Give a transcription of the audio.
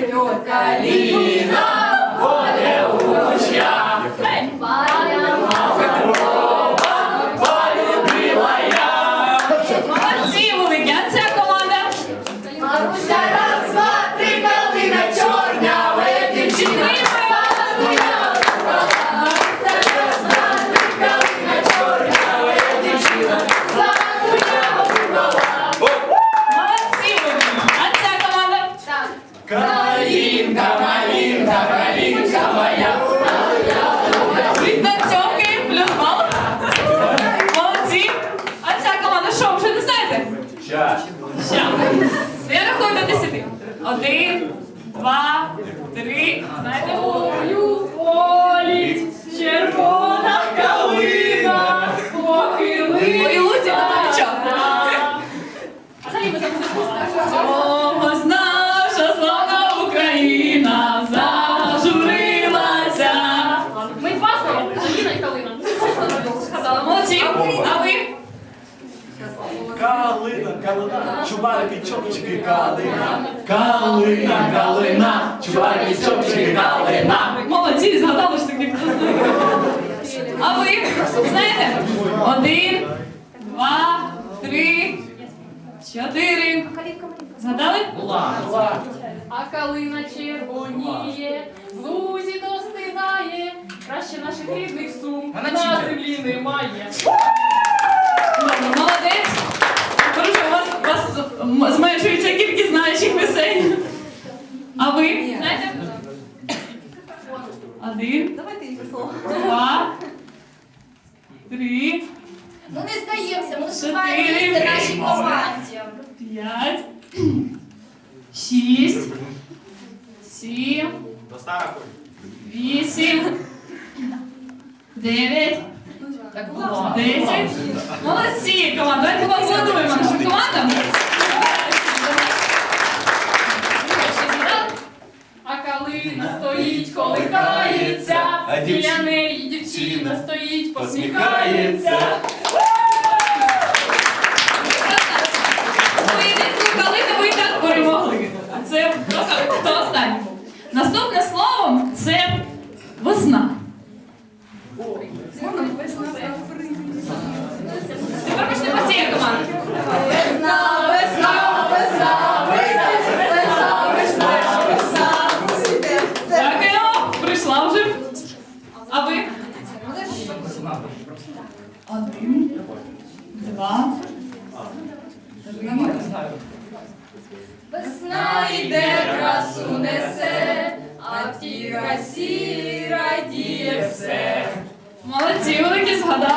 цветет калина, Один, два, три. Знаєте? Ою полі червона калина, Калина, чубарики, чопчики, калина. Калина, калина, чубарики, чопчики, калина. Молодці, згадали ж таки. А ви знаєте? Один, два, три, чотири. Згадали? А калина червоніє, в лузі достигає, краще наших рідних сум на землі немає. А ви знаєте? Один, два, три, Ну не здаємося, ми шукаємо місце нашій команді. п'ять, шість, сім, вісім, дев'ять, десять. Молодці, команда. Давайте поаплодуємо нашим командам. А калина стоїть, колихається, А біля дівчина- неї дівчина стоїть, посміхається. Поєдинку калини ви і так перемогли. А це просто хто останній був. Наступне слово це весна. Один, два, три. Весна йде, красу несе, а в тій красі радіє все. Молодці, великі згадали.